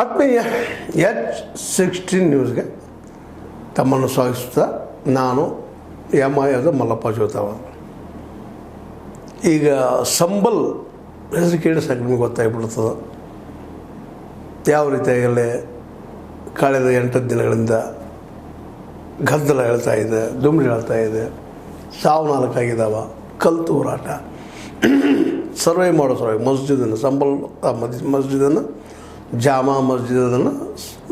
ಆತ್ಮೀಯ H sixteen ನ್ಯೂಸ್ಗೆ ತಮ್ಮನ್ನು ಸ್ವಾಗತಿಸುತ್ತಾ ನಾನು ಎಂ ಅದು ಮಲ್ಲಪ್ಪ ಜೋತಾವ. ಈಗ ಸಂಬಲ್ ಹೆಸರು ಕೇಳಿ ಸಾಕು ನಿಮಗೆ ಗೊತ್ತಾಗ್ಬಿಡ್ತದೆ. ಯಾವ ರೀತಿಯಾಗಲೇ ಕಳೆದ ಎಂಟು ದಿನಗಳಿಂದ ಗದ್ದಲ ಹೇಳ್ತಾ ಇದೆ ದುಮ್ರಿ ಹೇಳ್ತಾ ಇದೆ, ಸಾವು ನಾಲ್ಕಾಗಿದ್ದಾವ ಕಲ್ತು ಹೋರಾಟ. ಸರ್ವೆ ಮಾಡೋ ಸಲುವಾಗಿ ಮಸ್ಜಿದನ್ನು ಸಂಬಲ್ ಮಸ್ಜಿದನ್ನು ಜಾಮಾ ಮಸ್ಜಿದನ್ನು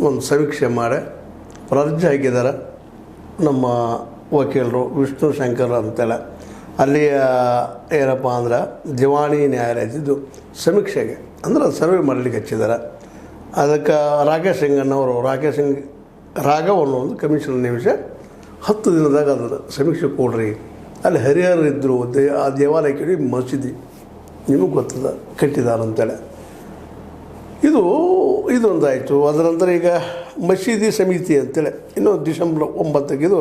ಒಂದು ಸಮೀಕ್ಷೆ ಮಾಡಿ. ಅರ್ಜಿ ಹಾಕಿದ್ದಾರೆ ನಮ್ಮ ವಕೀಲರು ವಿಷ್ಣು ಶಂಕರ್ ಅಂತೇಳಿ. ಅಲ್ಲಿಯ ಏನಪ್ಪ ಅಂದ್ರೆ ದಿವಾಣಿ ನ್ಯಾಯಾಲಯದಿದ್ದು ಸಮೀಕ್ಷೆಗೆ. ಅಂದ್ರೆ ಸರ್ವೆ ಮಾಡಲಿಕ್ಕೆ ಹಚ್ಚಿದ್ದಾರೆ ಅದಕ್ಕೆ ರಾಕೇಶ್ ಸಿಂಗಣ್ಣವರು ರಾಕೇಶ್ ಸಿಂಗ್ ಅನ್ನೋ ಒಂದು ಕಮಿಷನ್ ನಿಮಿಷ ಹತ್ತು ದಿನದಾಗ ಅದನ್ನು ಸಮೀಕ್ಷೆ ಕೊಡ್ರಿ. ಅಲ್ಲಿ ಹರಿಹರ ಇದ್ದರು ದೇ, ಆ ದೇವಾಲಯಕ್ಕೆ ಮಸೀದಿ ನಿಮಗೆ ಗೊತ್ತದ ಕಟ್ಟಿದಾರಂತೇಳೆ ಇದು ಇದೊಂದಾಯಿತು. ಅದರ ನಂತರ ಈಗ ಮಸೀದಿ ಸಮಿತಿ ಅಂತೇಳಿ ಇನ್ನು ಡಿಸೆಂಬರ್ ಒಂಬತ್ತಕ್ಕೆ ಇದು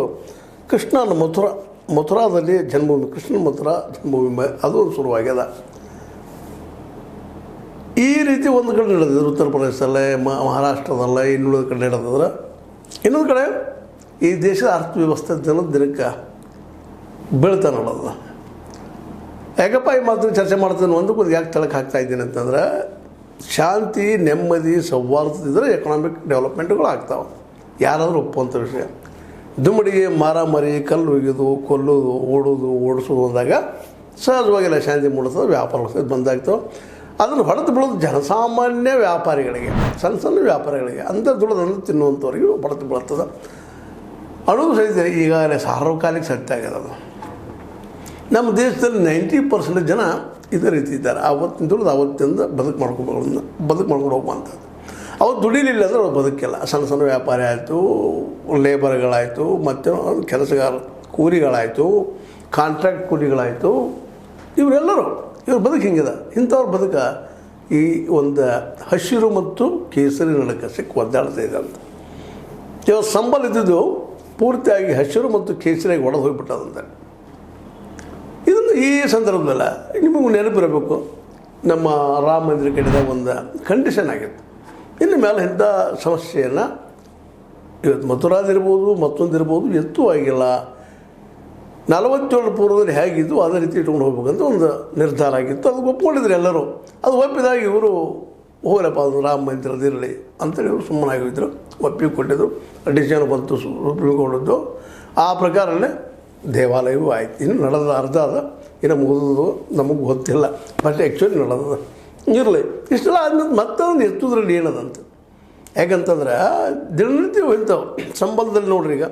ಕೃಷ್ಣನ ಮಥುರಾ, ಮಥುರಾದಲ್ಲಿ ಜನ್ಮಭೂಮಿ, ಕೃಷ್ಣನ ಮಥುರಾ ಜನ್ಮಭೂಮಿ ಅದು ಒಂದು ಶುರುವಾಗ್ಯದ. ಈ ರೀತಿ ಒಂದು ಕಡೆ ನಡೆದಿದ್ರು ಉತ್ತರ ಪ್ರದೇಶದಲ್ಲೇ ಮಹಾರಾಷ್ಟ್ರದಲ್ಲೇ ಇನ್ನುಳಿದ ಕಡೆ ನಡೆದಿದ್ರೆ ಇನ್ನೊಂದು ಕಡೆ ಈ ದೇಶದ ಅರ್ಥವ್ಯವಸ್ಥೆ ದಿನದ ದಿನಕ್ಕೆ ಬೀಳ್ತಾ ನೋಡೋದು ಯಾಕಪ್ಪ ಈ ಮಾತು ಚರ್ಚೆ ಮಾಡ್ತೀನಿ ಒಂದಕ್ಕೊಂದು ಯಾಕೆ ತಳಕ್ಕೆ ಹಾಕ್ತಾ ಇದ್ದೀನಿ ಅಂತಂದ್ರೆ ಶಾಂತಿ, ನೆಮ್ಮದಿ ಸೌಹಾರ್ದದಿದ್ದರೆ ಎಕನಾಮಿಕ್ ಡೆವಲಪ್ಮೆಂಟ್ಗಳು ಆಗ್ತಾವೆ ಯಾರಾದರೂ ಒಪ್ಪುವಂಥ ವಿಷಯ. ದುಮ್ಮಡಿಗೆ ಮಾರಾಮಾರಿ, ಕಲ್ಲು ಒಗೆದು, ಕೊಲ್ಲೋದು, ಓಡೋದು, ಓಡಿಸೋದು ಅಂದಾಗ ಸಹಜವಾಗಿಲ್ಲ, ಶಾಂತಿ ಮೂಡಿಸೋದು, ವ್ಯಾಪಾರ ಬಂದಾಗ್ತವೆ ಅದನ್ನು ಹೊಡೆದು ಬೀಳೋದು ಜನಸಾಮಾನ್ಯ ವ್ಯಾಪಾರಿಗಳಿಗೆ, ಸಣ್ಣ ಸಣ್ಣ ವ್ಯಾಪಾರಿಗಳಿಗೆ. ಅಂತ ದುಡ್ದನ್ನು ತಿನ್ನುವಂಥವ್ರಿಗೆ ಹೊಡೆದು ಬೀಳ್ತದೆ ಅನ್ನೋದು ಸಹಿತ ಈಗಾಗಲೇ ಸಾರ್ವಕಾಲಿಕ ಸತ್ಯ ಆಗ್ಯದ ನಮ್ಮ ದೇಶದಲ್ಲಿ ನೈಂಟಿ ಪರ್ಸೆಂಟ್ ಜನ ಇದೇ ರೀತಿ ಇದ್ದಾರೆ. ಆವತ್ತಿನ ದುಡಿದು ಆವತ್ತಿಂದ ಬದುಕು ಮಾಡ್ಕೊಂಡು ಬದುಕು ಮಾಡ್ಕೊಂಡು ಹೋಗುವಂಥದ್ದು ಅವ್ರು ದುಡಿಲಿಲ್ಲ ಅಂದ್ರೆ ಅವ್ರು ಬದುಕಿಲ್ಲ. ಸಣ್ಣ ಸಣ್ಣ ವ್ಯಾಪಾರಿ ಆಯಿತು ಲೇಬರ್ಗಳಾಯಿತು ಮತ್ತು ಕೆಲಸಗಾರ ಕೂಲಿಗಳಾಯಿತು ಕಾಂಟ್ರಾಕ್ಟ್ ಕೂಲಿಗಳಾಯಿತು. ಇವರೆಲ್ಲರೂ, ಇವ್ರು ಬದುಕು ಹಿಂಗಿದೆ? ಇಂಥವ್ರ ಬದುಕ ಈ ಒಂದು ಹಸಿರು ಮತ್ತು ಕೇಸರಿ ನಡಕ ಸಿಕ್ಕ ಒದ್ದಾಡ್ತಾ ಇದೆ ಅಂತ. ಇವತ್ತು ಸಂಬಳ ಇದ್ದಿದ್ದು ಪೂರ್ತಿಯಾಗಿ ಹಸಿರು ಮತ್ತು ಕೇಸರಿಯಾಗಿ ಒಡೆದು ಹೋಗ್ಬಿಟ್ಟದಂತೆ. ಇದನ್ನು ಈ ಸಂದರ್ಭದಲ್ಲ. ನಿಮಗೆ ನೆನಪಿರಬೇಕು ನಮ್ಮ ರಾಮ ಮಂದಿರ ಕಟ್ಟಿದ ಒಂದು ಕಂಡೀಷನ್ ಆಗಿತ್ತು. ಇನ್ನು ಮೇಲೆ ಇಂಥ ಸಮಸ್ಯೆಯನ್ನು ಇವತ್ತು ಮಥುರಾದಿರ್ಬೋದು ಮತ್ತೊಂದಿರ್ಬೋದು ಎತ್ತೂ ಆಗಿಲ್ಲ. ನಲವತ್ತೇಳು ಪೂರ್ವದಲ್ಲಿ ಹೇಗಿದ್ದು ಅದೇ ರೀತಿ ಇಟ್ಕೊಂಡು ಹೋಗ್ಬೇಕಂತ ಒಂದು ನಿರ್ಧಾರ ಆಗಿತ್ತು. ಅದು ಒಪ್ಕೊಂಡಿದ್ರು ಎಲ್ಲರೂ. ಅದು ಒಪ್ಪಿದಾಗ ಇವರು, ಹೋಗ್ರಪ್ಪ, ಅದು ರಾಮ ಮಂದಿರದಿರಲಿ ಅಂತೇಳಿ ಇವರು ಸುಮ್ಮನಾಗಿದ್ದರು ಒಪ್ಪಿಗೆ ಕೊಟ್ಟಿದ್ದು ಡಿಸಿಷನ್ ಬಂತು ಸುಪ್ರೀಂ ಕೋರ್ಟದ್ದು ಆ ಪ್ರಕಾರನೇ ದೇವಾಲಯವೂ ಆಯ್ತು. ಇನ್ನು ನಡೆದ ಅರ್ಧ ಅದ, ಇನ್ನು ಮುಗಿದು ನಮಗೆ ಗೊತ್ತಿಲ್ಲ. ಬಟ್ ಆ್ಯಕ್ಚುಲಿ ನಡೆದದ ಇರಲಿ. ಇಷ್ಟೆಲ್ಲ ಆದ್ಮೇಲೆ ಮತ್ತೊಂದು ಎತ್ತುದ್ರಲ್ಲಿ ಏನದಂತ? ಯಾಕಂತಂದ್ರೆ, ದಿನನಿತ್ಯ ಹೋಗ್ತಾವೆ. ಸಂಬಂಧದಲ್ಲಿ ನೋಡ್ರಿ ಈಗ,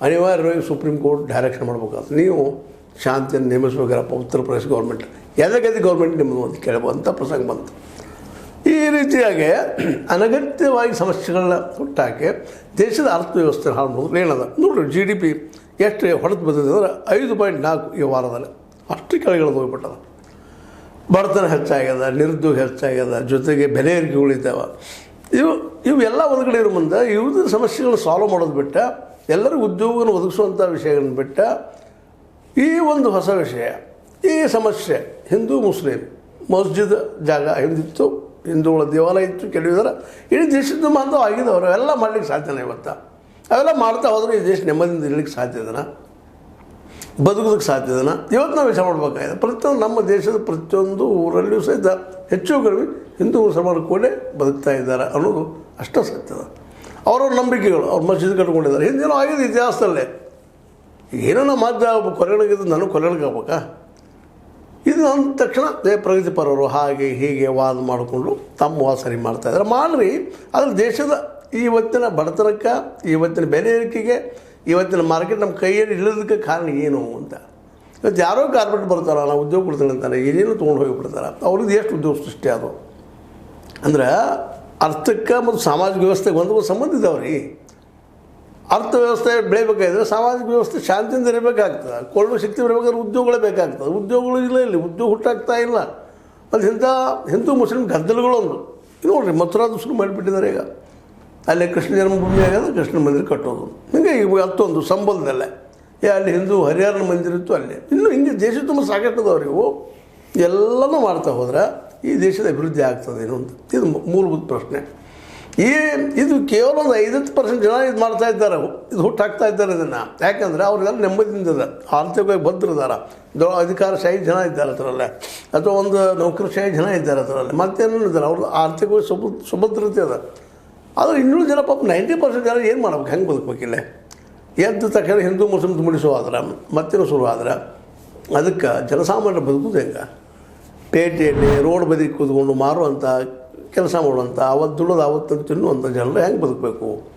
ಅನಿವಾರ್ಯವಾಗಿ ಸುಪ್ರೀಂ ಕೋರ್ಟ್ ಡೈರೆಕ್ಷನ್ ಮಾಡ್ಬೇಕಾದ್ರೆ ನೀವು ಶಾಂತಿಯನ್ನು ನೇಮಿಸ್ಬೇಕಾರಪ್ಪ ಉತ್ತರ ಪ್ರದೇಶ ಗೌರ್ಮೆಂಟ್ ಎದಗದಿ ಗೌರ್ಮೆಂಟ್ ನಿಮ್ಮದು ಅಂತ ಕೇಳಬಹುದಂಥ ಪ್ರಸಂಗ ಬಂತು. ಈ ರೀತಿಯಾಗಿ ಅನಗತ್ಯವಾಗಿ ಸಮಸ್ಯೆಗಳನ್ನ ಹುಟ್ಟಾಕಿ ದೇಶದ ಅರ್ಥವ್ಯವಸ್ಥೆ ಹಾಳು ಮಾಡೋದು ಏನದ? ನೋಡ್ರಿ ಜಿ ಡಿ ಪಿ ಎಷ್ಟು ಹೊಡೆದು ಬಂದಿದೆ ಅಂದರೆ ಐದು ಪಾಯಿಂಟ್ ನಾಲ್ಕು ಈ ವಾರದಲ್ಲಿ. ಅಷ್ಟು ಕೆಳಗಿಳಿದು ಹೋಗ್ಬಿಟ್ಟದ. ಬಡತನ ಹೆಚ್ಚಾಗ್ಯದ, ನಿರುದ್ಯೋಗ ಹೆಚ್ಚಾಗ್ಯದ, ಜೊತೆಗೆ ಬೆಲೆ ಏರಿಕೆಗಳಿದ್ದಾವೆ ಇವು, ಇವೆಲ್ಲ ಒಂದು ಕಡೆ ಇರೋ ಮುಂದೆ ಇವ್ರದ್ದು ಸಮಸ್ಯೆಗಳನ್ನ ಸಾಲ್ವ್ ಮಾಡೋದು ಬಿಟ್ಟ, ಎಲ್ಲರಿಗೂ ಉದ್ಯೋಗವನ್ನು ಒದಗಿಸುವಂಥ ವಿಷಯಗಳನ್ನು ಬಿಟ್ಟ, ಈ ಒಂದು ಹೊಸ ವಿಷಯ, ಈ ಸಮಸ್ಯೆ, ಹಿಂದೂ ಮುಸ್ಲಿಂ, ಮಸ್ಜಿದ್ ಜಾಗ ಹಿಂದಿತ್ತು, ಹಿಂದೂಗಳ ದೇವಾಲಯ ಇತ್ತು ಕೆಲವಿದ್ರೆ ಇಡೀ ದೇಶದ ಆಗಿದೆ ಅವರು ಎಲ್ಲ ಮಾಡಲಿಕ್ಕೆ ಸಾಧ್ಯನೇ ಇವತ್ತು ಅವೆಲ್ಲ ಮಾಡ್ತಾ ಹೋದ್ರೆ ಈ ದೇಶ ನೆಮ್ಮದಿಯಿಂದ ಇರಲಿಕ್ಕೆ ಸಾಧ್ಯ ಇದನ್ನ? ಬದುಕೋದಕ್ಕೆ ಸಾಧ್ಯ ಇದನ್ನ? ಇವತ್ತು ನಾವು ವಿಷಯ ಮಾಡಬೇಕಾಗಿದೆ. ಪ್ರತಿಯೊಂದು ನಮ್ಮ ದೇಶದ ಪ್ರತಿಯೊಂದು ಊರಲ್ಲಿಯೂ ಸಹಿತ ಹೆಚ್ಚು ಕಡಿಮೆ ಹಿಂದೂ ಮುಸಲ್ಮಾನರು ಕೂಡ ಬದುಕ್ತಾ ಇದ್ದಾರೆ ಅನ್ನೋದು ಅಷ್ಟೇ ಸತ್ಯ ಅವರವ್ರ ನಂಬಿಕೆಗಳು, ಅವ್ರ ಮಸೀದಿ ಕಟ್ಕೊಂಡಿದ್ದಾರೆ. ಹಿಂದೇನೋ ಆಗಿದೆ ಇತಿಹಾಸದಲ್ಲೇ ಏನೋ ನಮ್ಮ ಅಜ್ಜ ಒಬ್ಬ ನಾನು ನನಗೆ ಕೊಲೆಗಳಾಗ್ಬೇಕಾ ಇದು ಅಂದ ತಕ್ಷಣ ದೇ ಪ್ರಗತಿಪರರು ಹಾಗೆ ಹೀಗೆ ವಾದ ಮಾಡಿಕೊಂಡು ತಮ್ಮ ವಾದ ಸರಿ ಮಾಡ್ತಾ ಇದ್ದಾರೆ. ಮಾಡ್ರಿ ಆದರೆ ದೇಶದ ಇವತ್ತಿನ ಬಡತನಕ್ಕೆ ಇವತ್ತಿನ ಬೆಲೆ ಏರಿಕೆಗೆ ಇವತ್ತಿನ ಮಾರ್ಕೆಟ್ ನಮ್ಮ ಕೈಯಲ್ಲಿ ಇಳಿದಕ್ಕೆ ಕಾರಣ ಏನು ಅಂತ. ಇವತ್ತು ಯಾರೋ ಕಾರ್ಪೊರೇಟ್ ಬರ್ತಾರ, ನಾವು ಉದ್ಯೋಗ ಕೊಡ್ತೀನಿ ಅಂತಾರೆ, ಏನೇನು ತೊಗೊಂಡು ಹೋಗಿಬಿಡ್ತಾರೆ ಅವ್ರಿಗೆ ಎಷ್ಟು ಉದ್ಯೋಗ ಸೃಷ್ಟಿ ಅದು? ಅಂದ್ರೆ ಅರ್ಥಕ್ಕೆ ಮತ್ತು ಸಾಮಾಜಿಕ ವ್ಯವಸ್ಥೆಗೆ ಒಂದು ಸಂಬಂಧ ಇದಾವ್ರಿ ಅರ್ಥವ್ಯವಸ್ಥೆ ಬೆಳಿಬೇಕಾದ್ರೆ ಸಾಮಾಜಿಕ ವ್ಯವಸ್ಥೆ ಶಾಂತಿಯಿಂದ ಇರಬೇಕಾಗ್ತದೆ. ಕೊಳ್ಳುವ ಶಕ್ತಿ ಬರಬೇಕಾದ್ರೆ ಉದ್ಯೋಗಗಳೇ ಬೇಕಾಗ್ತದೆ. ಉದ್ಯೋಗಗಳು ಇಲ್ಲ ಇಲ್ಲಿ, ಉದ್ಯೋಗ ಹುಟ್ಟಾಗ್ತಾ ಇಲ್ಲ. ಮತ್ತು ಇಂಥ ಹಿಂದೂ ಮುಸ್ಲಿಂ ಗದ್ದಲಗಳೊಂದು. ನೋಡ್ರಿ ಮಥುರಾದ ಶುರು ಮಾಡಿಬಿಟ್ಟಿದ್ದಾರೆ ಈಗ. ಅಲ್ಲೇ ಕೃಷ್ಣ ಜನ್ಮಭೂಮಿ ಆಗ್ಯದ ಕೃಷ್ಣ ಮಂದಿರ ಕಟ್ಟೋದು. ಹಿಂಗೆ ಈಗ ಹತ್ತೊಂದು ಸಂಬಳದಲ್ಲೇ ಏ, ಅಲ್ಲಿ ಹಿಂದೂ ಹರಿಹರನ ಮಂದಿರ ಇತ್ತು ಅಲ್ಲಿ. ಇನ್ನು ಹಿಂಗೆ ದೇಶ ತುಂಬ ಸಾಕಷ್ಟು ಅದಾವ್ರಿ ಇವು. ಎಲ್ಲನೂ ಮಾಡ್ತಾ ಹೋದ್ರೆ ಈ ದೇಶದ ಅಭಿವೃದ್ಧಿ ಆಗ್ತದೆ ಅಂತ. ಇದು ಮೂಲಭೂತ ಪ್ರಶ್ನೆ. ಈ, ಇದು ಕೇವಲ ಒಂದು ಐದತ್ತು ಪರ್ಸೆಂಟ್ ಜನ ಇದು ಮಾಡ್ತಾ ಇದ್ದಾರೆ. ಇದು ಹುಟ್ಟು ಹಾಕ್ತಾ ಇದ್ದಾರೆ ಇದನ್ನು. ಯಾಕಂದರೆ ಅವ್ರಿಗೆಲ್ಲ ನೆಮ್ಮದಿಯಿಂದ ಇದೆ. ಆರ್ಥಿಕವಾಗಿ ಭದ್ರದಾರ ಅಧಿಕಾರ ಅಧಿಕಾರಶಾಹಿ ಜನ ಇದ್ದಾರೆ ಅದರಲ್ಲೇ. ಅಥವಾ ಒಂದು ನೌಕರಶಾಹಿ ಜನ ಇದ್ದಾರೆ ಅದರಲ್ಲಿ. ಮತ್ತೇನು ಇದ್ದಾರೆ ಅವ್ರದ್ದು ಆರ್ಥಿಕವಾಗಿ ಸುಭ, ಸುಭದ್ರತೆ ಅದ ಆದರೆ ಇನ್ನೂರು ಜನ ಪಾಪ ನೈಂಟಿ ಪರ್ಸೆಂಟ್ ಜನ ಏನು ಮಾಡ್ಬೇಕು? ಹೆಂಗೆ ಬದುಕಬೇಕಿಲ್ಲ ಎದ್ದು ತಕ್ಷಣ ಹಿಂದೂ ಮುಸ್ಲಿಮ್ ತುಂಬಿಡಿಸೋ ಆದ್ರೆ ಮತ್ತೇನು ಶುರು ಅದಕ್ಕೆ ಜನಸಾಮಾನ್ಯರು ಬದುಕುದು ಹೆಂಗೆ? ಪೇಟೆಯಲ್ಲಿ ರೋಡ್ ಬದಿ ಕೂತ್ಕೊಂಡು ಮಾರುವಂಥ ಕೆಲಸ ಮಾಡುವಂಥ ಅವತ್ತು ದುಡಿದು ಅವತ್ತು ತಿನ್ನುವಂಥ ಜನರು ಹೆಂಗೆ ಬದುಕಬೇಕು?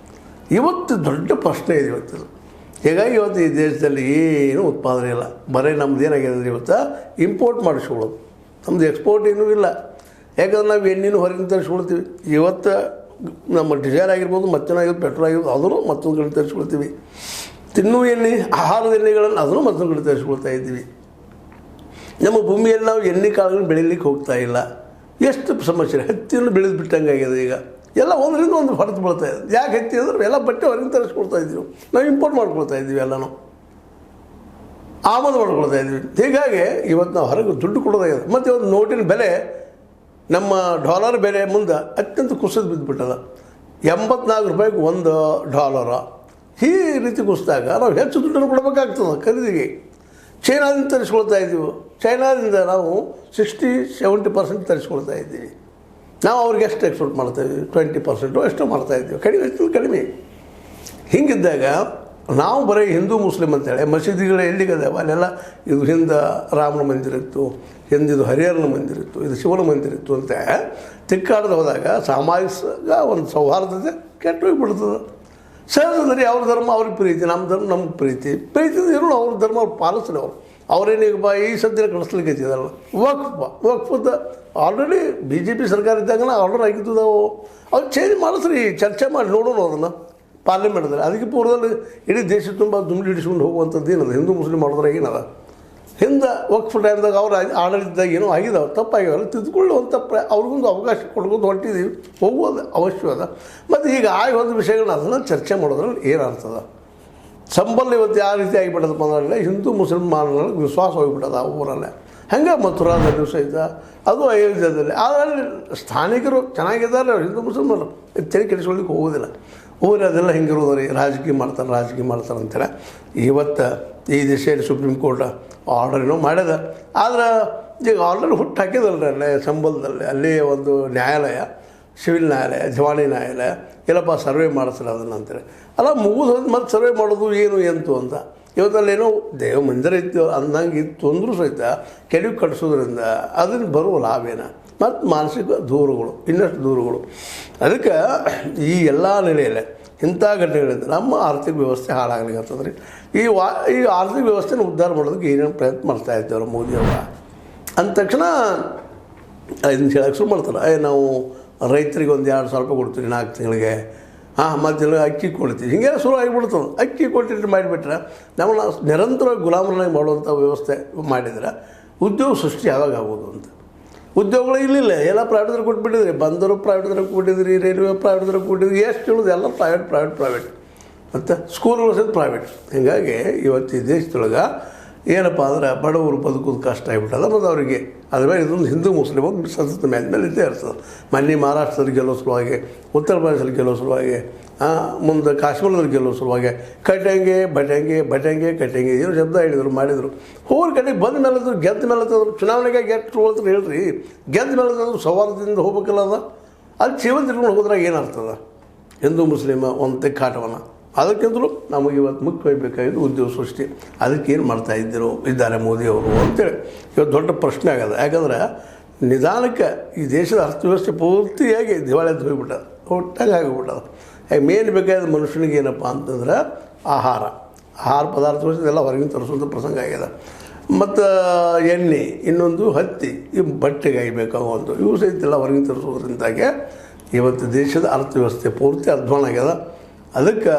ಇವತ್ತು ದೊಡ್ಡ ಪ್ರಶ್ನೆ ಇದೆ ಇವತ್ತು. ಹೀಗಾಗಿ ಇವತ್ತು ಈ ದೇಶದಲ್ಲಿ ಏನೂ ಉತ್ಪಾದನೆ ಇಲ್ಲ. ಬರೀ ನಮ್ದು ಏನಾಗಿದೆ ಇವತ್ತು? ಇಂಪೋರ್ಟ್ ಮಾಡಿಸ್ಕೊಳ್ಳೋದು ನಮ್ಮದು ಎಕ್ಸ್ಪೋರ್ಟ್ ಏನೂ ಇಲ್ಲ. ಯಾಕಂದ್ರೆ ನಾವು ಎಣ್ಣೆನೂ ಹೊರಗಿನ ತರಿಸ್ಕೊಳ್ತೀವಿ ಇವತ್ತು ನಮ್ಮ ಡಿಸೈರ್ ಆಗಿರ್ಬೋದು ಮತ್ತೇನಾಗಿರ್ಬೋದು ಪೆಟ್ರೋಲ್ ಆಗಿರ್ಬೋದು ಅದನ್ನು ಮತ್ತೊಂದು ಕಡೆ ತರಿಸ್ಕೊಳ್ತೀವಿ. ತಿನ್ನುವ ಎಣ್ಣೆ, ಆಹಾರದ ಎಣ್ಣೆಗಳನ್ನು ಅದನ್ನು ಮತ್ತೊಂದು ಕಡೆ ತರಿಸ್ಕೊಳ್ತಾ ಇದ್ದೀವಿ. ನಮ್ಮ ಭೂಮಿಯಲ್ಲಿ ನಾವು ಎಣ್ಣೆ ಕಾಳುಗಳನ್ನು ಬೆಳೀಲಿಕ್ಕೆ ಹೋಗ್ತಾ ಇಲ್ಲ. ಎಷ್ಟು ಸಮಸ್ಯೆ, ಹತ್ತಿಯನ್ನು ಬೆಳೆದು ಬಿಟ್ಟಂಗೆ ಆಗಿದೆ ಈಗ. ಎಲ್ಲ ಒಂದರಿಂದ ಒಂದು ಹೊರತು ಬೀಳ್ತಾ ಇದೆ. ಯಾಕೆ ಹತ್ತಿ ಅಂದ್ರೆ ಎಲ್ಲ ಬಟ್ಟೆ ಹೊರಗೆ ತರಿಸ್ಕೊಳ್ತಾ ಇದ್ದೀವಿ. ನಾವು ಇಂಪೋರ್ಟ್ ಮಾಡ್ಕೊಳ್ತಾ ಇದ್ದೀವಿ ಎಲ್ಲನೂ. ಆಮದು ಮಾಡ್ಕೊಳ್ತಾ ಇದ್ವಿ ಹೀಗಾಗಿ ಇವತ್ತು ನಾವು ಹೊರಗೆ ದುಡ್ಡು ಕೊಡೋದಾಗಿದೆ. ಮತ್ತು ಇವತ್ತು ನೋಟಿನ ಬೆಲೆ ನಮ್ಮ ಡಾಲರ್ ಬೆಲೆ ಮುಂದೆ ಅತ್ಯಂತ ಕುಸಿದು ಬಿದ್ದುಬಿಟ್ಟದ. ಎಂಬತ್ನಾಲ್ಕು ರೂಪಾಯಿಗೆ ಒಂದು ಡಾಲರ. ಈ ರೀತಿ ಕುಸಿದಾಗ ನಾವು ಹೆಚ್ಚು ದುಡ್ಡನ್ನು ಕೊಡಬೇಕಾಗ್ತದೆ ಖರೀದಿಗೆ. ಚೈನಾದಿಂದ ತರಿಸ್ಕೊಳ್ತಾ ಇದ್ದೀವಿ. ಚೈನಾದಿಂದ ನಾವು ಸಿಕ್ಸ್ಟಿ, ಸೆವೆಂಟಿ ಪರ್ಸೆಂಟ್ ತರಿಸ್ಕೊಳ್ತಾ ಇದ್ದೀವಿ. ನಾವು ಅವ್ರಿಗೆ ಎಷ್ಟು ಎಕ್ಸ್ಪೋರ್ಟ್ ಮಾಡ್ತಾಯಿದ್ವಿ ಟ್ವೆಂಟಿ ಪರ್ಸೆಂಟು ಎಷ್ಟೋ ಮಾಡ್ತಾ ಇದ್ದೀವಿ. ಕಡಿಮೆ ಕಡಿಮೆ. ಹಿಂಗಿದ್ದಾಗ ನಾವು ಬರೀ ಹಿಂದೂ ಮುಸ್ಲಿಂ ಅಂತೇಳಿ, ಮಸೀದಿಗಳು ಎಲ್ಲಿಗದಾವೆ ಅಲ್ಲೆಲ್ಲ ಇದು ಹಿಂದೆ ರಾಮನ ಮಂದಿರ ಇತ್ತು, ಹಿಂದಿದು ಹರಿಹರನ ಮಂದಿರ ಇತ್ತು, ಇದು ಶಿವನ ಮಂದಿರ ಇತ್ತು ಅಂತ ತಿಕ್ಕಾಡ್ದು ಹೋದಾಗ ಸಾಮಾಜಿಕ ಒಂದು ಸೌಹಾರ್ದತೆ ಕೆಟ್ಟು ಹೋಗಿಬಿಡ್ತದೆ ಸಹಜದಲ್ಲಿ ಅವ್ರ ಧರ್ಮ ಅವ್ರಿಗೆ ಪ್ರೀತಿ, ನಮ್ಮ ಧರ್ಮ ನಮ್ಗೆ ಪ್ರೀತಿ. ಪ್ರೀತಿ ಇರೋಣ ಅವ್ರ ಧರ್ಮ, ಅವ್ರು ಪಾಲಿಸ್ಲಿ ಅವರು. ಅವ್ರೇನೀಗ ಬಾ ಈ ಸದ್ಯ ಕಳಿಸ್ಲಿಕ್ಕೆ ಇದ್ದಿದ್ದಲ್ಲ. ವಕ್ಫ್ ವಕ್ಫದ ಆಲ್ರೆಡಿ ಬಿ ಜೆ ಪಿ ಸರ್ಕಾರ ಇದ್ದಾಗ ಆರ್ಡರ್ ಆಗಿದ್ದು ನಾವು ಅವ್ರು ಚೇಂಜ್ ಮಾಡಿಸ್ರಿ, ಚರ್ಚೆ ಮಾಡಿ ನೋಡೋಣ ಅದನ್ನು ಪಾರ್ಲಿಮೆಂಟ್ದಲ್ಲಿ ಅದಕ್ಕೆ ಪೂರ್ವದಲ್ಲಿ ಇಡೀ ದೇಶ ತುಂಬ ದುಂಬಿ ಹಿಡಿಸ್ಕೊಂಡು ಹೋಗುವಂಥದ್ದು ಏನದ? ಹಿಂದೂ ಮುಸ್ಲಿಂ ಮಾಡಿದ್ರೆ ಏನದ? ಹಿಂದೆ ವಕ್ಫ್ ಟೈಮ್ದಾಗ ಅವ್ರ ಆಡಳಿತದಾಗ ಏನೋ ಆಗಿದಾವೆ ತಪ್ಪಾಗ್ಯಾವಲ್ಲ ತಿದ್ದುಕೊಳ್ಳುವಂಥ ಪ್ರ ಅವ್ರಿಗೊಂದು ಅವಕಾಶ ಕೊಡ್ಕೊಂಡು ಹೊಂಟಿದ್ದೀವಿ ಹೋಗೋದು ಅವಶ್ಯವಾದ ಮತ್ತು ಈಗ ಆಗಿ ಒಂದು ವಿಷಯಗಳನ್ನ ಅದನ್ನು ಚರ್ಚೆ ಮಾಡೋದ್ರಲ್ಲಿ ಏನಾಗ್ತದೆ? ಸಂಬಲ್ ಇವತ್ತು ಯಾವ ರೀತಿ ಆಗಿಬಿಟ್ಟದಪ್ಪ ಅಂದ್ರೆ ಹಿಂದೂ ಮುಸಲ್ಮಾನಗಳಿಗೆ ವಿಶ್ವಾಸ ಹೋಗಿಬಿಟ್ಟದ ಆ ಊರಲ್ಲೇ. ಹಂಗೆ ಮಥುರಾದ ದಿವಸ ಇದ್ದ, ಅದು ಅಯೋಧ್ಯದಲ್ಲಿ ಆದರೆ ಸ್ಥಾನಿಕರು ಚೆನ್ನಾಗಿದ್ದಾರೆ ಅವ್ರು ಹಿಂದೂ ಮುಸಲ್ಮಾನರು ತಲೆ ಕೆಡಿಸ್ಕೊಳ್ಳಿಕ್ಕೆ ಹೋಗೋದಿಲ್ಲ ಊರು ಅದೆಲ್ಲ ಹಿಂಗಿರೋದು ರೀ, ರಾಜಕೀಯ ಮಾಡ್ತಾರೆ ರಾಜಕೀಯ ಮಾಡ್ತಾರೆ ಅಂತೇಳಿ ಇವತ್ತು ಈ ದಿಶೆಯಲ್ಲಿ ಸುಪ್ರೀಂ ಕೋರ್ಟ್ ಆರ್ಡರ್ ಏನೋ ಮಾಡ್ಯದ. ಆದ್ರೆ ಈಗ ಆರ್ಡರ್ ಹುಟ್ಟು ಹಾಕಿದಲ್ರಿ ಅಲ್ಲೇ ಸಂಬಳದಲ್ಲಿ ಅಲ್ಲಿ ಒಂದು ನ್ಯಾಯಾಲಯ, ಸಿವಿಲ್ ನ್ಯಾಯಾಲಯ, ಜವಾನಿ ನ್ಯಾಯಾಲಯ, ಇಲ್ಲಪ್ಪ ಸರ್ವೆ ಮಾಡಿಸ್ತಾರೆ ಅದನ್ನು ಅಂತೇಳಿ ಅಲ್ಲ ಮುಗಿದು ಮತ್ತೆ ಸರ್ವೆ ಮಾಡೋದು ಏನು ಎಂತು ಅಂತ. ಇವತ್ತಲ್ಲೇನೋ ದೇವ ಮಂದಿರ ಇತ್ತು, ಅಂದಂಗೆ ಇತ್ತು ಅಂದರೂ ಸಹಿತ ಕೆಳಗೆ ಕಟ್ಸೋದ್ರಿಂದ ಅದನ್ನು ಬರುವ ಲಾಭೇನ ಮತ್ತು ಮಾನಸಿಕ ದೂರುಗಳು, ಇನ್ನಷ್ಟು ದೂರುಗಳು. ಅದಕ್ಕೆ ಈ ಎಲ್ಲ ನೆಲೆಯಲ್ಲೇ ಇಂಥ ಘಟನೆಗಳಿಂದ ನಮ್ಮ ಆರ್ಥಿಕ ವ್ಯವಸ್ಥೆ ಹಾಳಾಗಲಿ ಅಂತಂದ್ರೆ ಈ ವಾ, ಈ ಆರ್ಥಿಕ ವ್ಯವಸ್ಥೆನ ಉದ್ಧಾರ ಮಾಡೋದಕ್ಕೆ ಏನೇನು ಪ್ರಯತ್ನ ಮಾಡ್ತಾ ಇದ್ದೇವೆ ಮೋದಿಯವರು ಅಂದ ತಕ್ಷಣ ಇದನ್ನು ಹೇಳಕ್ಕೆ ಶುರು ಮಾಡ್ತಾರೆ. ಏ, ನಾವು ರೈತರಿಗೆ ಒಂದು ಎರಡು ಸಾವಿರ ರೂಪಾಯಿ ಕೊಡ್ತೀವಿ ನಾಲ್ಕು ತಿಂಗಳಿಗೆ. ಹಾಂ ಮತ್ತು ಅಕ್ಕಿ ಕೊಡ್ತೀವಿ. ಹಿಂಗೆಲ್ಲ ಶುರು ಆಗಿಬಿಡ್ತದೆ ಅಕ್ಕಿ ಕೊಟ್ಟಿಟ್ಟು ಮಾಡಿಬಿಟ್ರೆ ನಮ್ಮನ್ನ ನಿರಂತರ ಗುಲಾಮರನ್ನಾಗಿ ಮಾಡುವಂಥ ವ್ಯವಸ್ಥೆ ಮಾಡಿದರೆ ಉದ್ಯೋಗ ಸೃಷ್ಟಿ ಯಾವಾಗ ಆಗೋದು ಅಂತ. ಉದ್ಯೋಗಗಳು ಇರಲಿಲ್ಲ, ಎಲ್ಲ ಪ್ರೈವೇಟ್ದಾಗ ಕೊಟ್ಬಿಟ್ಟಿದ್ರಿ. ಬಂದರು ಪ್ರೈವೇಟ್ದಾಗ ಕೊಟ್ಟಿದ್ರಿ ರೈಲ್ವೆ ಪ್ರೈವೇಟ್ದಾಗ ಕೊಟ್ಟಿದ್ರಿ ಎಷ್ಟು ಹೇಳೋದು? ಎಲ್ಲ ಪ್ರೈವೇಟ್ ಪ್ರೈವೇಟ್ ಪ್ರೈವೇಟ್ ಮತ್ತು ಸ್ಕೂಲ್ಗಳು ಸಹಿತ ಪ್ರೈವೇಟ್ ಹೀಗಾಗಿ ಇವತ್ತು ಈ ದೇಶದೊಳಗೆ ಏನಪ್ಪ ಅಂದ್ರೆ ಬಡವರು ಬದುಕೋದು ಕಷ್ಟ ಆಗಿಬಿಟ್ಟಲ್ಲ, ಮತ್ತು ಅವರಿಗೆ ಅದ್ರ ಮೇಲೆ ಇದೊಂದು ಹಿಂದೂ ಮುಸ್ಲಿಮ್ ಒಂದು ಸತತ ಮೇಲೆ ಮೇಲೆ ಇದ್ದೇ ಇರ್ತದೆ. ಮೊನ್ನೆ ಮಹಾರಾಷ್ಟ್ರದಲ್ಲಿ ಗೆಲ್ಲೋ ಸಲುವಾಗಿ, ಉತ್ತರ ಪ್ರದೇಶದಲ್ಲಿ ಗೆಲ್ಲೋ ಸಲುವಾಗಿ ಮುಂದೆ ಕಾಶ್ಮೀರದಲ್ಲಿ ಗೆಲ್ಲೋ ಸಲುವಾಗಿ, ಕಟ್ಟಂಗೆ ಬಟಂಗೆ ಬಟಂಗೆ ಕಟ್ಟಂಗೆ ಏನೋ ಶಬ್ದ ಹೇಳಿದರು, ಮಾಡಿದರು. ಹೋರ್ ಕಡೆಗೆ ಬಂದ ಮೇಲೆ ಗೆದ್ದ ಮೇಲೆ ಚುನಾವಣೆಗೆ ಗೆಟ್ಟು ಹೋಗ್ತಾರೆ ಹೇಳ್ರಿ. ಗೆದ್ದ ಮೇಲೆ ಸವಾಲದಿಂದ ಹೋಗ್ಬೇಕಲ್ಲ ಅದು. ಅಲ್ಲಿ ಜೀವನ ತಿಳ್ಕೊಂಡು ಹೋದ್ರಾಗ ಏನಾಗ್ತದೆ ಹಿಂದೂ ಮುಸ್ಲಿಮ ಒಂದು ತಿಕ್ಕಾಟವನ್ನು ಅದಕ್ಕಿಂತಲೂ ನಮಗೆ ಇವತ್ತು ಮುಖ್ಯವಾಗಿ ಬೇಕಾಗಿದ್ದು ಉದ್ಯೋಗ ಸೃಷ್ಟಿ. ಅದಕ್ಕೆ ಏನು ಮಾಡ್ತಾ ಇದ್ದರು, ಇದ್ದಾರೆ ಮೋದಿಯವರು ಅಂತೇಳಿ. ಇವತ್ತು ದೊಡ್ಡ ಪ್ರಶ್ನೆ ಆಗೋದು ಯಾಕಂದ್ರೆ ನಿಧಾನಕ್ಕೆ ಈ ದೇಶದ ಅರ್ಥವ್ಯವಸ್ಥೆ ಪೂರ್ತಿಯಾಗಿ ದಿವಾಳಿ ಹೋಗ್ಬಿಟ್ಟದ. ಒಟ್ಟಾಗಿ ಆಗಿಬಿಟ್ಟದ ಮೇನ್ ಬೇಕಾದ ಮನುಷ್ಯನಿಗೆ ಏನಪ್ಪ ಅಂತಂದ್ರೆ ಆಹಾರ. ಆಹಾರ ಪದಾರ್ಥ ಎಲ್ಲ ಹೊರಗಿನ ತರಿಸುವಂಥ ಪ್ರಸಂಗ ಆಗಿದೆ. ಮತ್ತು, ಎಣ್ಣೆ, ಇನ್ನೊಂದು ಹತ್ತಿ, ಈ ಬಟ್ಟೆಗಾಗಿ ಬೇಕಾಗುವಂಥ ಇವು ಸಹಿತ ಎಲ್ಲ ಹೊರಗಿನ ತರಿಸೋದ್ರಿಂದಾಗೆ ಇವತ್ತು ದೇಶದ ಅರ್ಥವ್ಯವಸ್ಥೆ ಪೂರ್ತಿ ಅಧ್ವಾನ ಆಗ್ಯದ ಅದಕ್ಕೆ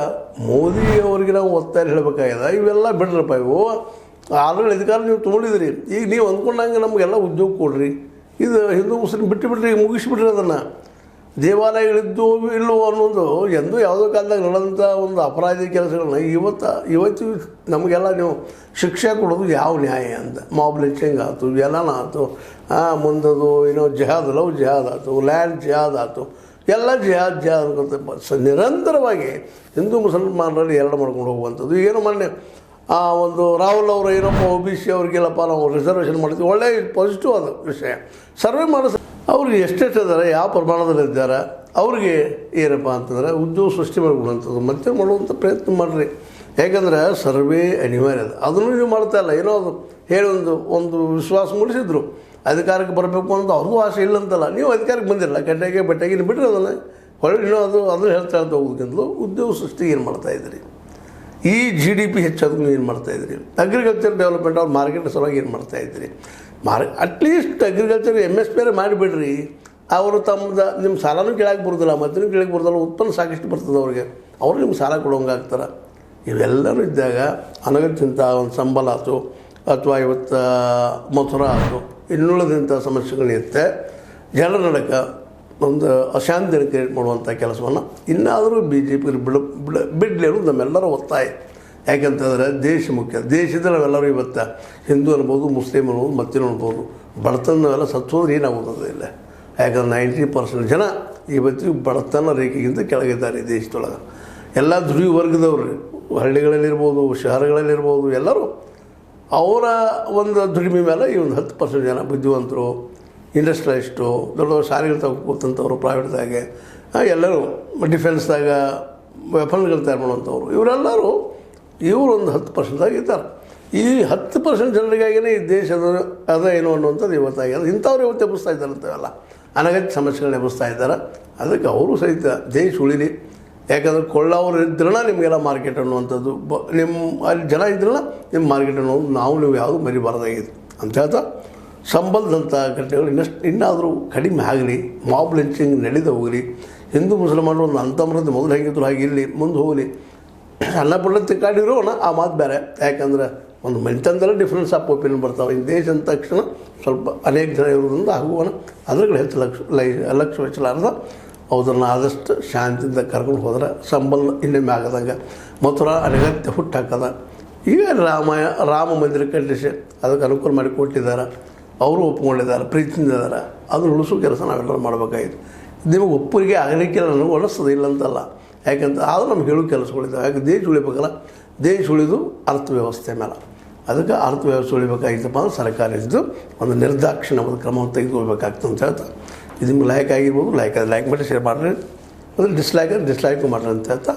ಮೋದಿಯವರಿಗೆ ನಾವು ಒತ್ತಾಯ ಹೇಳಬೇಕಾಗಿದೆ. ಇವೆಲ್ಲ ಬಿಡ್ರಪ್ಪ ಇವು. ಆಲ್ರೆಡಿ ಅಧಿಕಾರ ನೀವು ತೊಗೊಂಡಿದ್ರಿ ಈಗ ನೀವು ಅಂದ್ಕೊಂಡಂಗೆ ನಮಗೆಲ್ಲ ಉದ್ಯೋಗ ಕೊಡ್ರಿ. ಇದು ಹಿಂದೂ ಮುಸ್ಲಿಂ ಬಿಟ್ಟು ಬಿಡ್ರಿ ಮುಗಿಸ್ಬಿಡ್ರಿ ಅದನ್ನು. ದೇವಾಲಯಗಳಿದ್ದು ಇಲ್ಲವೋ ಅನ್ನೋದು ಎಂದೂ ಯಾವುದೋ ಕಾಲದಾಗ ನಡೆದಂಥ ಒಂದು ಅಪರಾಧಿ ಕೆಲಸಗಳನ್ನ ಇವತ್ತು ಇವತ್ತು ನಮಗೆಲ್ಲ ನೀವು ಶಿಕ್ಷೆ ಕೊಡೋದು ಯಾವ ನ್ಯಾಯ ಅಂತ. ಮಾಬ್ ಲಿಂಚಿಂಗ್ ಆಯಿತು ಎಲ್ಲನ ಆಯಿತು ಮುಂದದು ಏನೋ ಜಹಾದ್, ಲವ್ ಜಹಾದ್ ಆಯಿತು, ಲ್ಯಾಂಡ್ ಜಹಾದ್ ಆಯ್ತು. ಎಲ್ಲ ಜಿಹಾದ್ ಜಿಹಾದ್ ಅನ್ಕೊಂತ ನಿರಂತರವಾಗಿ ಹಿಂದೂ ಮುಸಲ್ಮಾನರಲ್ಲಿ ಎರಡು ಮಾಡ್ಕೊಂಡು ಹೋಗುವಂಥದ್ದು. ಏನು ಮೊನ್ನೆ ಆ ಒಂದು ರಾಹುಲ್ ಅವರು, ಏನಪ್ಪ ಒ ಬಿ ಸಿ ಅವ್ರಿಗೆಲ್ಲಪ್ಪ ನಾವು ರಿಸರ್ವೇಷನ್ ಮಾಡ್ತೀವಿ ಒಳ್ಳೆ ಪಾಸಿಟಿವ್ ಅದು ವಿಷಯ. ಸರ್ವೆ ಮಾಡಿಸ್, ಅವ್ರಿಗೆ ಎಷ್ಟೆಷ್ಟು ಇದ್ದಾರೆ, ಯಾವ ಪ್ರಮಾಣದಲ್ಲಿ ಇದ್ದಾರೆ, ಅವ್ರಿಗೆ ಏನಪ್ಪ ಅಂತಂದರೆ ಉದ್ಯೋಗ ಸೃಷ್ಟಿ ಮಾಡಿಕೊಡುವಂಥದ್ದು ಮತ್ತೆ ಮಾಡುವಂಥ ಪ್ರಯತ್ನ ಮಾಡಿರಿ. ಯಾಕಂದರೆ ಸರ್ವೇ ಅನಿವಾರ್ಯ ಅದು. ಅದನ್ನು ನೀವು ಮಾಡ್ತಾ ಇಲ್ಲ. ಏನೋ ಅದು ಹೇಳಿ ಒಂದು ಒಂದು ವಿಶ್ವಾಸ ಮೂಡಿಸಿದ್ರು. ಅಧಿಕಾರಕ್ಕೆ ಬರಬೇಕು ಅಂತ ಅವ್ರಿಗೂ ಆಸೆ ಇಲ್ಲ ಅಂತಲ್ಲ. ನೀವು ಅಧಿಕಾರಕ್ಕೆ ಬಂದಿರಲ್ಲ, ಕೆಟ್ಟಾಗೆ ಬೆಟ್ಟಾಗಿ ಬಿಟ್ಟರೆ ಅದನ್ನು ಇನ್ನೂ ಅದು, ಅದನ್ನು ಹೇಳ್ತಾ ಹೇಳ್ತಾ ಹೋಗೋದಕ್ಕಿಂತಲೂ ಉದ್ಯೋಗ ಸೃಷ್ಟಿ ಏನು ಮಾಡ್ತಾ ಇದ್ದೀರಿ? ಈ ಜಿ ಡಿ ಪಿ ಹೆಚ್ಚೋದಕ್ಕೆ ಏನು ಮಾಡ್ತಾ ಇದ್ದೀರಿ? ಅಗ್ರಿಕಲ್ಚರ್ ಡೆವಲಪ್ಮೆಂಟ್ ಅವ್ರ ಮಾರ್ಕೆಟ್ ಸಲುವಾಗಿ ಏನು ಮಾಡ್ತಾ ಇದ್ದೀರಿ? Mark at least agriculture M S P ಮಾಡಿಬಿಡ್ರಿ. ಅವರು ತಮ್ಮದ ನಿಮ್ಮ ಸಾಲನೂ ಕೇಳಕ್ಕೆ ಬರೋದಿಲ್ಲ ಮತ್ತೂ ಕೇಳಕ್ಕೆ ಬರೋದಿಲ್ಲ, ಉತ್ಪನ್ನ ಸಾಕಷ್ಟು ಬರ್ತದೆ ಅವ್ರಿಗೆ. ಅವ್ರು ನಿಮ್ಗೆ ಸಾಲ ಕೊಡೋಂಗೆ ಆಗ್ತಾರೆ ಇವೆಲ್ಲರೂ ಇದ್ದಾಗ ಅನಗತ್ಯಂತ ಒಂದು ಸಂಬಳ ಆಯಿತು ಅಥವಾ ಇವತ್ತು ಮಥುರ ಆಯಿತು ಇನ್ನುಳಿದಂಥ ಸಮಸ್ಯೆಗಳಿರುತ್ತೆ. ಜನರ ನಡಕ ಒಂದು ಅಶಾಂತಿಯನ್ನು ಕ್ರಿಯೇಟ್ ಮಾಡುವಂಥ ಕೆಲಸವನ್ನು ಇನ್ನಾದರೂ ಬಿ ಜೆ ಪಿ ಬಿಡ ಬಿಡ, ಬಿಡಲಿ ಅನ್ನೋದು ನಮ್ಮೆಲ್ಲರ ಒತ್ತಾಯ. ಯಾಕಂತಂದರೆ ದೇಶ ಮುಖ್ಯ. ದೇಶದಲ್ಲಿ ನಾವೆಲ್ಲರೂ ಇವತ್ತು ಹಿಂದೂ ಅನ್ಬೋದು ಮುಸ್ಲಿಮ್ ಅನ್ಬೋದು, ಮತ್ತಿನ ಅನ್ಬೋದು, ಬಡತನ ನಾವೆಲ್ಲ ಸತ್ತೋದ್ರೆ ಏನಾಗೋದು ಇಲ್ಲ. ಯಾಕಂದ್ರೆ ನೈಂಟಿ ಪರ್ಸೆಂಟ್ ಜನ ಇವತ್ತಿಗೂ ಬಡತನ ರೇಖೆಗಿಂತ ಕೆಳಗಿದ್ದಾರೆ ದೇಶದೊಳಗೆ. ಎಲ್ಲ ಧ್ರುವಿ ವರ್ಗದವರು, ಹಳ್ಳಿಗಳಲ್ಲಿರ್ಬೋದು, ಶಹರಗಳಲ್ಲಿರ್ಬೋದು, ಎಲ್ಲರೂ ಅವರ ಒಂದು ದುಡಿಮೆ ಮೇಲೆ ಈ ಒಂದು ಹತ್ತು ಪರ್ಸೆಂಟ್ ಜನ ಬುದ್ಧಿವಂತರು ಇಂಡಸ್ಟ್ರಿಯಲಿಸ್ಟು ದೊಡ್ಡ ದೊಡ್ಡ ಶಾಲೆಗಳು ತಗೋತಂಥವ್ರು ಪ್ರೈವೇಟ್ದಾಗೆ ಎಲ್ಲರೂ ಡಿಫೆನ್ಸ್ದಾಗ ವೆಪನ್ಗಳು ತಯಾರು ಮಾಡುವಂಥವ್ರು. ಇವರೆಲ್ಲರೂ ಇವರು ಒಂದು ಹತ್ತು ಪರ್ಸೆಂಟ್ದಾಗ ಇದ್ದಾರೆ. ಈ ಹತ್ತು ಪರ್ಸೆಂಟ್ ಜನರಿಗಾಗಿನೇ ಈ ದೇಶದ ಅದ ಏನು ಅನ್ನುವಂಥದ್ದು ಇವತ್ತಾಗಿದೆ. ಇಂಥವ್ರು ಇವತ್ತು ಎಬ್ಬಿಸ್ತಾ ಇದ್ದಾರೆ ಅಂಥವೆಲ್ಲ ಅನಗತ್ಯ ಸಮಸ್ಯೆಗಳನ್ನ ಎಬ್ಬಿಸ್ತಾ ಇದ್ದಾರೆ. ಅದಕ್ಕೆ ಅವರು ಸಹಿತ ದೇಶ ಉಳಿಲಿ. ಯಾಕಂದ್ರೆ ಕೊಳ್ಳೋರು ಇದ್ರಲ್ಲ ನಿಮಗೆಲ್ಲ ಮಾರ್ಕೆಟ್ ಅನ್ನುವಂಥದ್ದು. ಬ ನಿಮ್ಮ ಅಲ್ಲಿ ಜನ ಇದ್ರಲ್ಲ ನಿಮ್ಮ ಮಾರ್ಕೆಟ್ ಅನ್ನೋದು ನಾವು ನೀವು ಯಾವುದು ಮರಿಬಾರ್ದಾಗಿದೆ ಅಂತ ಹೇಳ್ತಾ ಸಂಬಂಧದಂಥ ಘಟನೆಗಳು ಇನ್ನಷ್ಟು, ಇನ್ನಾದರೂ ಕಡಿಮೆ ಆಗಲಿ, ಮಾಬ್ ಲಿಂಚಿಂಗ್ ನಡೆದು ಹೋಗಲಿ, ಹಿಂದೂ ಮುಸಲ್ಮಾನರು ಒಂದು ಅಂತಮ್ರದ ಮೊದಲು ಹೇಗಿದ್ರು ಹಾಗೆ ಇಲ್ಲಿ ಮುಂದೆ ಹೋಗಲಿ ಸಣ್ಣ ಪುಟ್ಟ ತಿಕ್ಕಾಡಿರೋಣ ಆ ಮಾತು ಬೇರೆ. ಯಾಕಂದ್ರೆ ಒಂದು ಮನೆತನದಲ್ಲೇ ಡಿಫ್ರೆನ್ಸ್ ಆಫ್ ಒಪಿನಿಯನ್ ಬರ್ತಾವೆ. ಈ ದೇಶ ಅಂದ ತಕ್ಷಣ ಸ್ವಲ್ಪ ಅನೇಕ ಜನ ಇರೋದ್ರಿಂದ ಆಗುವನ ಕಡೆ ಹೆಚ್ಚು ಲಕ್ಷ, ಲೈ, ಲಕ್ಷ ವೆಚ್ಚಲಾರ್ದ ಅವ್ರನ್ನ ಆದಷ್ಟು ಶಾಂತಿಯಿಂದ ಕರ್ಕೊಂಡು ಹೋದ್ರೆ ಸಂಬಳ ಇನ್ನೊಮ್ಮೆ ಆಗದಂಗೆ. ಮಥುರ ಅನಗತ್ಯ ಹುಟ್ಟಾಕದ ಈಗ ರಾಮ ರಾಮ ಮಂದಿರ ಕಟ್ಟಿಸಿ ಅದಕ್ಕೆ ಅನುಕೂಲ ಮಾಡಿ ಕೊಟ್ಟಿದ್ದಾರೆ. ಅವರು ಒಪ್ಕೊಂಡಿದ್ದಾರೆ, ಪ್ರೀತಿಯಿಂದ ಇದ್ದಾರೆ. ಅದನ್ನು ಉಳಿಸೋ ಕೆಲಸ ನಾವೆಲ್ಲರೂ ಮಾಡಬೇಕಾಗಿತ್ತು. ನಿಮಗೆ ಒಪ್ಪರಿಗೆ ಆಗಲಿಕ್ಕಿಲ್ಲ ನನಗೆ ಒಲಿಸ್ತದೆ ಇಲ್ಲ ಅಂತಲ್ಲ ಯಾಕಂತ, ಆದರೂ ನಮ್ಗೆ ಹೇಳೋ ಕೆಲಸಗಳಿದ್ದಾವೆ ಯಾಕೆ, ದೇಶ ಉಳಿಬೇಕಲ್ಲ? ದೇಶ ಉಳಿದು ಅರ್ಥವ್ಯವಸ್ಥೆ ಮೇಲೆ. ಅದಕ್ಕೆ ಅರ್ಥವ್ಯವಸ್ಥೆ ಉಳಿಬೇಕಾಗಿತ್ತಪ್ಪ ಅಂದ್ರೆ ಸರ್ಕಾರ ಇದ್ದು ಒಂದು ನಿರ್ದಾಕ್ಷಿಣ್ಯ ಒಂದು ಕ್ರಮವನ್ನು ತೆಗೆದುಕೊಳ್ಬೇಕಾಗ್ತದೆ ಅಂತ ಹೇಳ್ತಾ ಇದು ನಿಮ್ಗೆ ಲೈಕ್ ಆಗಿರ್ಬೋದು ಲೈಕ್ ಅದು ಲೈಕ್ ಮಾಡಿ ಶೇರ್ ಮಾಡ್ರಿ. ಅದ್ರಲ್ಲಿ ಡಿಸ್ಲೈಕ್ ಅಂದರೆ ಡಿಸ್ಲೈಕ್ ಮಾಡ್ರಿ ಅಂತ ಹೇಳ್ತಾ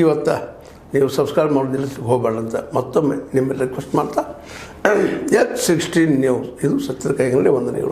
ಇವತ್ತು ನೀವು ಸಬ್ಸ್ಕ್ರೈಬ್ ಮಾಡೋದಿಲ್ಲ, ಹೋಗಬೇಡ ಅಂತ ಮತ್ತೊಮ್ಮೆ ನಿಮ್ಮ ರಿಕ್ವೆಸ್ಟ್ ಮಾಡ್ತಾ ಎಚ್ ಸಿಕ್ಸ್ಟೀನ್ ನ್ಯೂಸ್ ಇದು ಸತ್ಯದ ಕೈಗಳಲ್ಲಿ ವಂದನೆಗಳು.